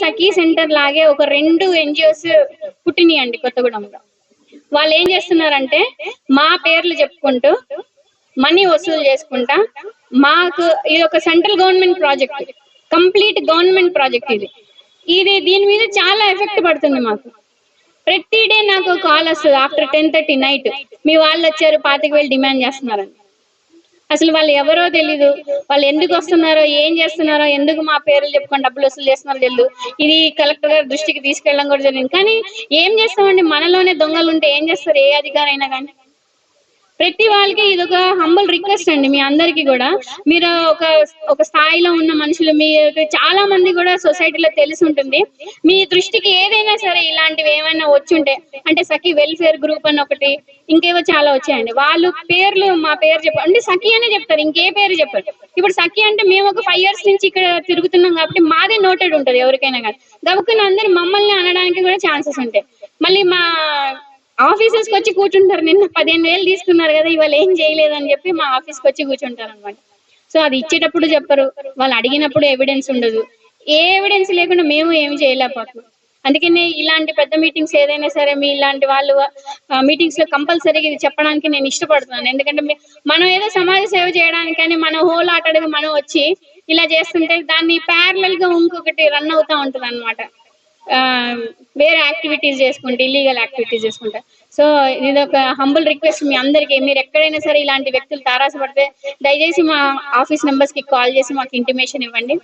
సఖీ centre లాగే ఒక రెండు ఎన్జిఓస్ పుట్టినాయండి కొత్తగూడెంలో. వాళ్ళు ఏం చేస్తున్నారంటే మా పేర్లు చెప్పుకుంటూ మనీ వసూలు చేసుకుంటా మాకు ఇది ఒక central government project complete government project ఇది. ఇది దీని మీద చాలా ఎఫెక్ట్ పడుతుంది మాకు. ప్రతి డే నాకు కాల్ వస్తుంది ఆఫ్టర్ టెన్ థర్టీ నైట్. మీ వాళ్ళు వచ్చారు పాతిక వేలు డిమాండ్ చేస్తున్నారని. అసలు వాళ్ళు ఎవరో తెలీదు. వాళ్ళు ఎందుకు వస్తున్నారో ఏం చేస్తున్నారో ఎందుకు మా పేర్లు చెప్పుకొని డబ్బులు వసూలు చేస్తున్నారో తెలియదు ఇది కలెక్టర్ గారి దృష్టికి తీసుకెళ్ళడం కూడా జరిగింది. కానీ ఏం చేస్తామండి? మనలోనే దొంగలు ఉంటే ఏం చేస్తారు? ఏ అధికారైనా కానీ. ప్రతి వాళ్ళకి ఇది ఒక హంబల్ రిక్వెస్ట్ అండి మీ అందరికి కూడా. మీరు ఒక ఒక స్థాయిలో ఉన్న మనుషులు మీ చాలా మంది కూడా సొసైటీలో తెలిసి ఉంటుంది. మీ దృష్టికి ఏదైనా సరే ఇలాంటివి ఏమైనా వచ్చి ఉంటే అంటే సఖి వెల్ఫేర్ గ్రూప్ అని ఒకటి ఇంకేవో చాలా వచ్చాయండి. వాళ్ళు పేర్లు మా పేరు చెప్పారు అంటే సఖి అనే చెప్తారు ఇంకే పేరు చెప్పారు. ఇప్పుడు సఖి అంటే మేము ఒక ఫైవ్ ఇయర్స్ నుంచి ఇక్కడ తిరుగుతున్నాం కాబట్టి మాదే నోటెడ్ ఉంటది ఎవరికైనా కానీ. గబుక్కుని అందరు మమ్మల్ని అనడానికి కూడా ఛాన్సెస్ ఉంటాయి. మళ్ళీ మా ఆఫీసెస్కి వచ్చి కూర్చుంటారు. నిన్న పదిహేను వేలు తీసుకున్నారు కదా ఇవాళ ఏం చేయలేదు అని చెప్పి మా ఆఫీస్కి వచ్చి కూర్చుంటారు అనమాట సో అది ఇచ్చేటప్పుడు చెప్పరు. వాళ్ళు అడిగినప్పుడు ఎవిడెన్స్ ఉండదు. ఏ ఎవిడెన్స్ లేకుండా మేము ఏమి చేయలేకపోతున్నాం అందుకనే ఇలాంటి పెద్ద మీటింగ్స్ ఏదైనా సరే మీ ఇలాంటి వాళ్ళు మీటింగ్స్లో కంపల్సరీగా ఇది చెప్పడానికి నేను ఇష్టపడుతున్నాను. ఎందుకంటే మనం ఏదో సమాజ సేవ చేయడానికని మన హోల్ ఆటడుగా మనం వచ్చి ఇలా చేస్తుంటే దాన్ని ప్యారలల్గా ఇంకొకటి రన్ అవుతా ఉంటది అనమాట వేరే యాక్టివిటీస్ చేసుకుంటే ఇల్లీగల్ యాక్టివిటీస్ చేసుకుంటా. సో ఇది ఒక హంబుల్ రిక్వెస్ట్ మీ అందరికీ. మీరు ఎక్కడైనా సరే ఇలాంటి వ్యక్తులు తారాసపడితే దయచేసి మా ఆఫీస్ నెంబర్స్కి కాల్ చేసి మాకు ఇంటిమేషన్ ఇవ్వండి.